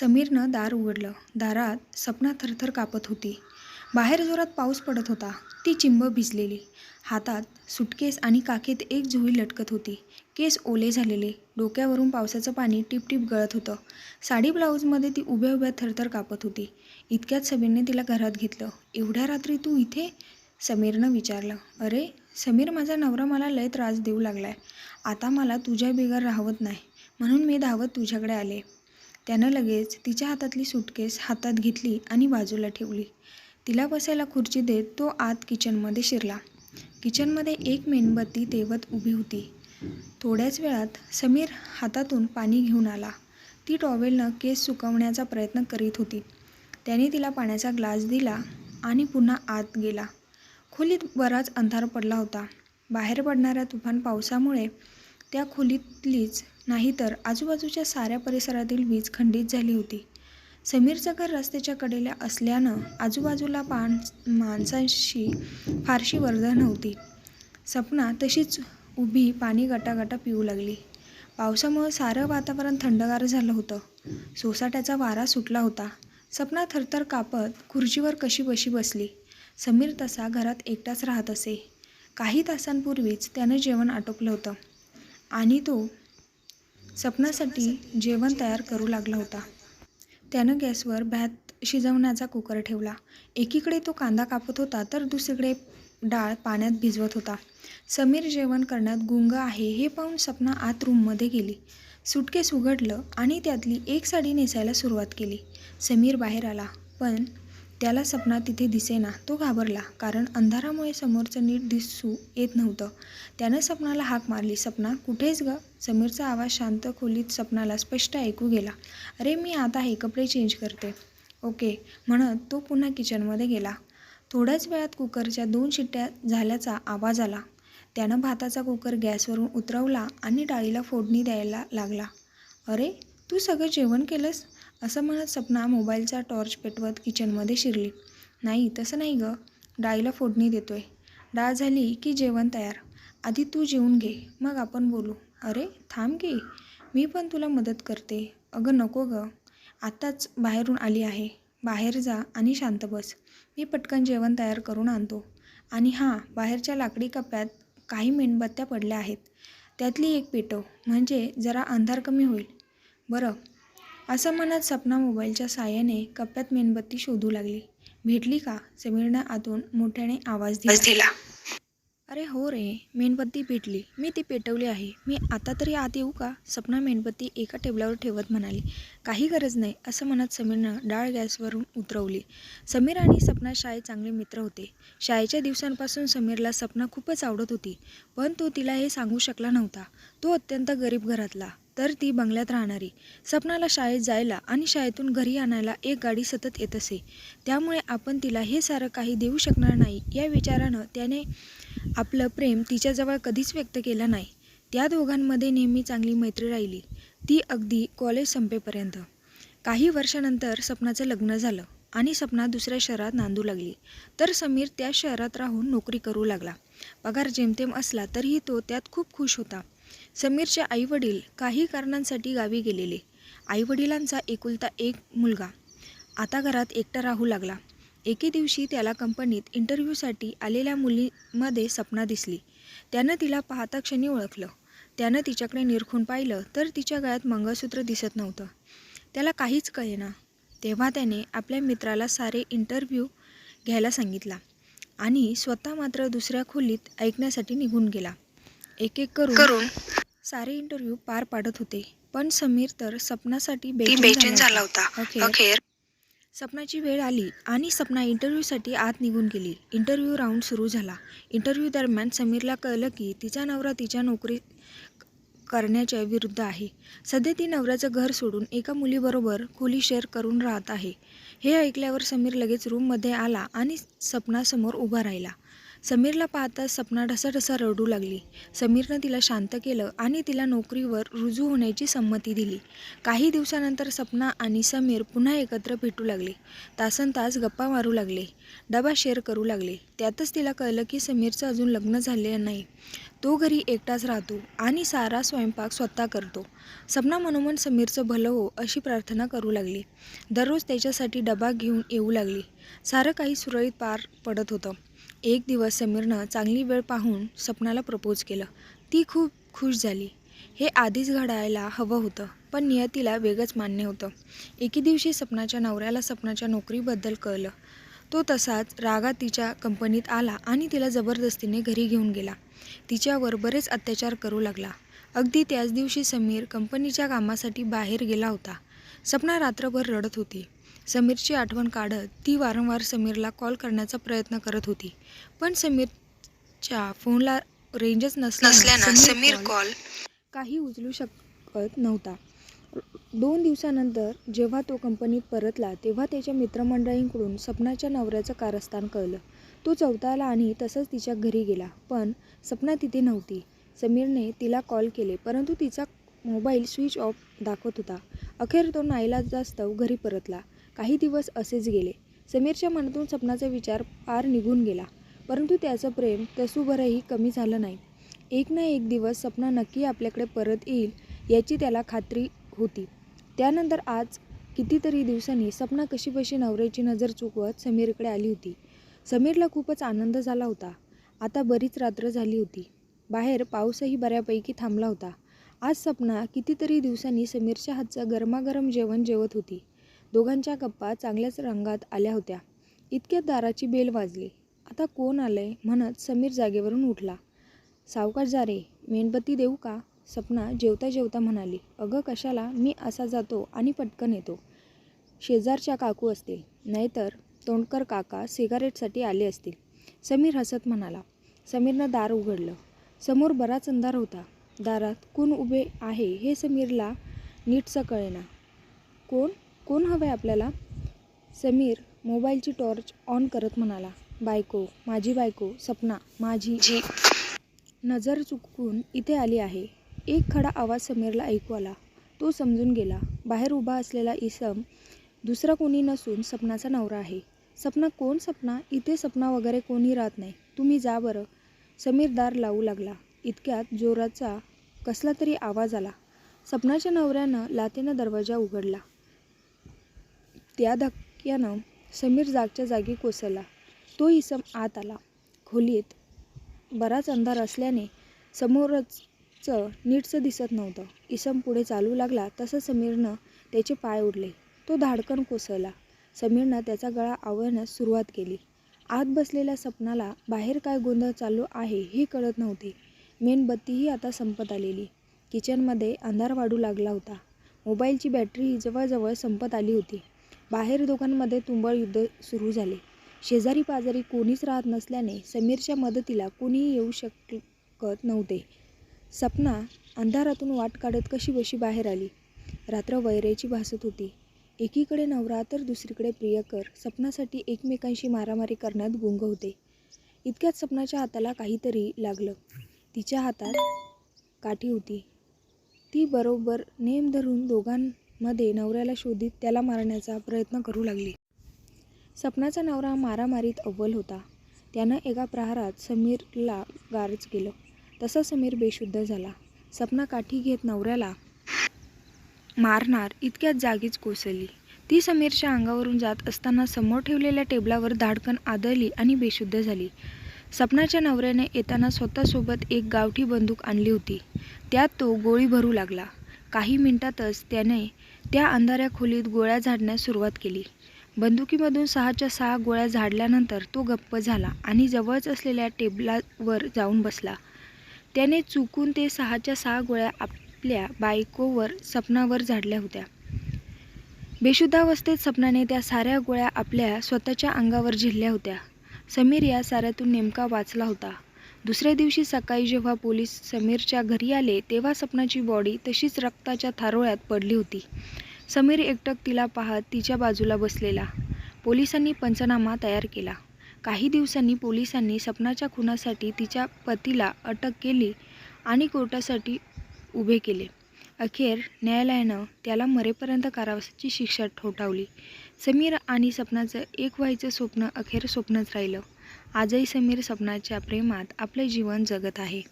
समीरनं दार उघडलं. दारात सपना थरथर कापत होती. बाहेर जोरात पाऊस पडत होता. ती चिंब भिजलेली. हातात सुटकेस आणि काखेत एक झोळी लटकत होती. केस ओले झालेले. डोक्यावरून पावसाचं पाणी टिपटिप गळत होतं. साडी ब्लाऊजमध्ये ती उभ्या उभ्या थरथर कापत होती. इतक्यात समीरने तिला घरात घेतलं. एवढ्या रात्री तू इथे? समीरनं विचारलं. अरे, समीर माझा नवरा मला लय त्रास देऊ लागलाय. आता मला तुझ्या बिगर राहवत नाही. म्हणून मी धावत तुझ्याकडे आले त्यानं लगेच तिच्या हातातली सुटकेस हातात घेतली आणि बाजूला ठेवली. तिला बसायला खुर्ची देत तो आत किचनमध्ये शिरला. किचनमध्ये एक मेणबत्ती तेवत उभी होती. थोड्याच वेळात समीर हातातून पाणी घेऊन आला. ती टॉवेलनं केस सुकवण्याचा प्रयत्न करीत होती. त्याने तिला पाण्याचा ग्लास दिला आणि पुन्हा आत गेला. खोलीत बराच अंधार पडला होता. बाहेर पडणाऱ्या तुफान पावसामुळे त्या खोलीतलीच नाही तर आजूबाजूच्या साऱ्या परिसरातील वीज खंडित झाली होती. समीरचं घर रस्त्याच्या कडेला असल्यानं आजूबाजूला माणसांची फारशी वर्दळ नव्हती. सपना तशीच उभी पाणी गटागटा पिऊ लागली. पावसामुळं सारं वातावरण थंडगार झालं होतं. सोसाट्याचा वारा सुटला होता. सपना थरथर कापत खुर्चीवर कशी बशी बसली. समीर तसा घरात एकटाच राहत असे. काही तासांपूर्वीच त्यानं जेवण आटोपलं होतं आणि तो सपनासाठी जेवण तयार करू लागला होता. त्यानं गॅसवर भात शिजवण्याचा कुकर ठेवला. एकीकडे तो कांदा कापत होता तर दुसरीकडे डाळ पाण्यात भिजवत होता. समीर जेवण करण्यात गुंग आहे हे पाहून सपना आत रूममध्ये गेली. सुटकेस उघडलं आणि त्यातली एक साडी नेसायला सुरुवात केली. समीर बाहेर आला. पण त्याला सपना तिथे दिसेना. तो घाबरला. कारण अंधारामुळे समोरचं नीट दिसू येत नव्हतं. त्यानं सपनाला हाक मारली. सपना, कुठेच गं? समीरचा आवाज शांत खोलीत सपनाला स्पष्ट ऐकू गेला. अरे, मी आता हे कपडे चेंज करते. ओके, म्हणत तो पुन्हा किचनमध्ये गेला. थोड्याच वेळात कुकरच्या दोन शिट्ट्या झाल्याचा आवाज आला. त्यानं भाताचा कुकर गॅसवरून उतरवला आणि डाळीला फोडणी द्यायला लागला. अरे, तू सगळं जेवण केलंस? असं म्हणत सपना मोबाईलचा टॉर्च पेटवत किचनमध्ये शिरली. नाही, तसं नाही गं. डाळीला फोडणी देतोय. डाळ झाली की जेवण तयार. आधी तू जेवून घे, मग आपण बोलू. अरे, थांब की, मी पण तुला मदत करते. अगं नको गं. आत्ताच बाहेरून आली आहे. बाहेर जा आणि शांत बस. मी पटकन जेवण तयार करून आणतो. आणि हां, बाहेरच्या लाकडी कप्प्यात काही मेणबत्त्या पडल्या आहेत. त्यातली एक पेटव, म्हणजे जरा अंधार कमी होईल. बरं. असं म्हणत सपना मोबाईलच्या साहाय्याने कप्प्यात मेणबत्ती शोधू लागली. भेटली का? समीरनं आतून मोठ्याने आवाज दिला. अरे हो रे, मेणबत्ती भेटली. मी ती पेटवली आहे. मी आता तरी आत येऊ का? सपना मेणबत्ती एका टेबलावर ठेवत म्हणाली. काही गरज नाही, असं म्हणत समीरनं डाळ गॅसवरून उतरवली. समीर आणि सपना शाळेत चांगले मित्र होते. शाळेच्या दिवसांपासून समीरला सपना खूपच आवडत होती. पण तो तिला हे सांगू शकला नव्हता. तो अत्यंत गरीब घरातला, तर ती बंगल्यात राहणारी. सपनाला शाळेत जायला आणि शाळेतून घरी आणायला एक गाडी सतत येत असे. त्यामुळे आपण तिला हे सारं काही देऊ शकणार नाही या विचारानं त्याने आपलं प्रेम तिच्याजवळ कधीच व्यक्त केलं नाही. त्या दोघांमध्ये नेहमी चांगली मैत्री राहिली, ती अगदी कॉलेज संपेपर्यंत. काही वर्षानंतर सपनाचं लग्न झालं आणि सपना दुसऱ्या शहरात नांदू लागली. तर समीर त्या शहरात राहून नोकरी करू लागला. पगार जेमतेम असला तरीही तो त्यात खूप खुश होता. समीरचे आई-वडील काही कारणांसाठी गावी गेलेले. आई-वडिलांचा एकुलता एक मुलगा आता घरात एकटा राहू लागला. एके दिवशी त्याला कंपनीत इंटरव्ह्यूसाठी आलेल्या मुलीमध्ये सपना दिसली. त्यानं तिला पाहता क्षणी ओळखलं. त्यानं तिच्याकडे निरखून पाहिलं तर तिच्या गळ्यात मंगळसूत्र दिसत नव्हतं. त्याला काहीच कळेना. तेव्हा त्याने आपल्या मित्राला सारे इंटरव्ह्यू घ्यायला सांगितला आणि स्वतः मात्र दुसऱ्या खोलीत ऐकण्यासाठी निघून गेला. एक-एक करून सारे इंटरव्ह्यू पार पाडत होते. पण समीर तर सपनासाठी बेचैन झाला होता. अखेर सपनाची वेळ आली आणि सपना इंटरव्ह्यूसाठी आत निघून गेली. इंटरव्ह्यू राऊंड सुरू झाला. इंटरव्ह्यू दरम्यान समीरला कळलं की तिचा नवरा तिच्या नोकरी करण्याच्या विरुद्ध आहे. सध्या ती नवऱ्याचं घर सोडून एका मुलीबरोबर खोली शेअर करून राहत आहे. हे ऐकल्यावर समीर लगेच रूममध्ये आला आणि सपनासमोर उभा राहिला. समीरला पाहताच सपना ढसाढसा रडू लागली. समीरनं तिला शांत केलं आणि तिला नोकरीवर रुजू होण्याची संमती दिली. काही दिवसानंतर सपना आणि समीर पुन्हा एकत्र भेटू लागले. तासन तास गप्पा मारू लागले. डबा शेअर करू लागले. त्यातच तिला कळलं की समीरचं अजून लग्न झालेलं नाही. तो घरी एकटाच राहतो आणि सारा स्वयंपाक स्वतः करतो. सपना मनोमन समीरचं भलं हो अशी प्रार्थना करू लागली. दररोज त्याच्यासाठी डबा घेऊन येऊ लागली. सारं काही सुरळीत पार पडत होतं. एक दिवस समीरनं चांगली वेळ पाहून सपनाला प्रपोज केलं. ती खूप खुश झाली. हे आधीच घडायला हवं होतं पण नियतीला वेगच मान्य होतं. एके दिवशी सपनाच्या नवऱ्याला सपनाच्या नोकरीबद्दल कळलं. तो तसाच रागात तिच्या कंपनीत आला आणि तिला जबरदस्तीने घरी घेऊन गेला. तिच्यावर बरेच अत्याचार करू लागला. अगदी त्याच दिवशी समीर कंपनीच्या कामासाठी बाहेर गेला होता. सपना रात्रभर रडत होती. समीरची आठवण काढत ती वारंवार समीरला कॉल करण्याचा प्रयत्न करत होती. पण समीरच्या फोनला रेंजच नसल्यानं समीर कॉल काही उचलू शकत नव्हता. दोन दिवसानंतर जेव्हा तो कंपनीत परतला तेव्हा त्याच्या मित्रमंडळींकडून सपनाच्या नवऱ्याचं कारस्थान कळलं. तो चौथाला आणि तसंच तिच्या घरी गेला पण सपना तिथे नव्हती. समीरने तिला कॉल केले परंतु तिचा मोबाईल स्विच ऑफ दाखवत होता. अखेर तो नाईलाजास्तव घरी परतला. काही दिवस असेच गेले. समीरच्या मनातून सपनाचा विचार पार निघून गेला. परंतु त्याचं प्रेम तसूभरही कमी झालं नाही. एक ना एक दिवस सपना नक्की आपल्याकडे परत येईल याची त्याला खात्री होती. त्यानंतर आज कितीतरी दिवसांनी सपना कशीबशी नवऱ्याची नजर चुकवत समीरकडे आली होती. समीरला खूपच आनंद झाला होता. आता बरीच रात्र झाली होती. बाहेर पाऊसही बऱ्यापैकी थांबला होता. आज सपना कितीतरी दिवसांनी समीरच्या हातचं गरमागरम जेवण जेवत होती. दोघांच्या गप्पा चांगल्याच रंगात आल्या होत्या. इतक्यात दाराची बेल वाजली. आता कोण आलंय म्हणत समीर जागेवरून उठला. सावकार जा रे मेणबत्ती देऊ का? सपना जेवता जेवता म्हणाली. अगं कशाला? मी असा जातो आणि पटकन येतो. शेजारच्या काकू असतील. नाहीतर तोंडकर काका सिगारेटसाठी आले असतील. समीर हसत म्हणाला. समीरनं दार उघडलं. समोर बराच अंधार होता. दारात कोण उभे आहे हे समीरला नीटसं कळेना. कोण? कोण हवं आहे आपल्याला? समीर मोबाईलची टॉर्च ऑन करत म्हणाला बायको माझी बायको सपना माझी जी. नजर चुकून इथे आली आहे. एक खडा आवाज समीरला ऐकू आला. तो समजून गेला. बाहेर उभा असलेला इसम दुसरा कोणी नसून सपनाचा नवरा आहे. सपना कोण सपना? इथे सपना वगैरे कोणी राहत नाही. तुम्ही जा बरं. समीर दार लावू लागला. इतक्यात जोराचा कसला तरी आवाज आला. सपनाच्या नवऱ्यानं लातेनं दरवाजा उघडला. त्या धक्क्यानं समीर जागच्या जागी कोसळला. तो इसम आत आला. खोलीत बराच अंधार असल्याने समोरचं नीटचं दिसत नव्हतं. इसम पुढे चालू लागला तसं समीरनं त्याचे पाय उडले. तो धाडकन कोसळला. समीरनं त्याचा गळा आवळण्यास सुरुवात केली. आत बसलेल्या सपनाला बाहेर काय गोंधळ चालू आहे हे कळत नव्हते. मेणबत्तीही आता संपत आलेली. किचनमध्ये अंधार वाढू लागला होता. मोबाईलची बॅटरीही जवळजवळ संपत आली होती. बाहेर दोघांमध्ये तुंबळ युद्ध सुरू झाले. शेजारी पाजारी कोणीच राहत नसल्याने समीरच्या मदतीला कोणीही येऊ शकत नव्हते. सपना अंधारातून वाट काढत कशी बशी बाहेर आली. रात्र वैरेची भासत होती. एकीकडे नवरा तर दुसरीकडे प्रियकर सपनासाठी एकमेकांशी मारामारी करण्यात गुंग होते. इतक्यात सपनाच्या हाताला काहीतरी लागलं. तिच्या हातात काठी होती. ती बरोबर नेम धरून दोघां मध्ये नवऱ्याला शोधित त्याला मारण्याचा प्रयत्न करू लागली. सपनाचा नवरा मारामारीत अव्वल होता. त्यानं एका प्रहारात समीरला गारच केलं. तसा समीर बेशुद्ध झाला. सपना काठी घेत नवऱ्याला मारणार इतक्यात जागीच कोसळली. ती समीरच्या अंगावरून जात असताना समोर ठेवलेल्या टेबलावर धाडकन आदळली आणि बेशुद्ध झाली. सपनाच्या नवऱ्याने येताना स्वतःसोबत एक गावठी बंदूक आणली होती. त्यात तो गोळी भरू लागला. काही मिनिटातच त्याने त्या अंधाऱ्या खोलीत गोळ्या झाडण्यास सुरुवात केली. बंदुकीमधून सहाच्या सहा गोळ्या झाडल्यानंतर तो गप्प झाला आणि जवळच असलेल्या टेबलावर जाऊन बसला. त्याने चुकून ते सहाच्या सहा गोळ्या आपल्या बायकोवर सपनावर झाडल्या होत्या. बेशुद्धावस्थेत सपनाने त्या साऱ्या गोळ्या आपल्या स्वतःच्या अंगावर झिरल्या होत्या. समीर या साऱ्यातून नेमका वाचला होता. दुसऱ्या दिवशी सकाळी जेव्हा पोलीस समीरच्या घरी आले तेव्हा सपनाची बॉडी तशीच रक्ताच्या थारोळ्यात पडली होती समीर एकटक तिला पाहत तिच्या बाजूला बसलेला पोलिसांनी पंचनामा तयार केला काही दिवसांनी पोलिसांनी सपनाच्या खुनासाठी तिच्या पतीला अटक केली आणि कोर्टासाठी उभे केले. अखेर न्यायालयानं त्याला मरेपर्यंत कारावासाची शिक्षा ठोठावली. समीर आणि सपनाचं एक व्हायचं स्वप्न अखेर स्वप्नच राहिलं. आजही समीर सपनाच्या प्रेमात आपले जीवन जगत आहे.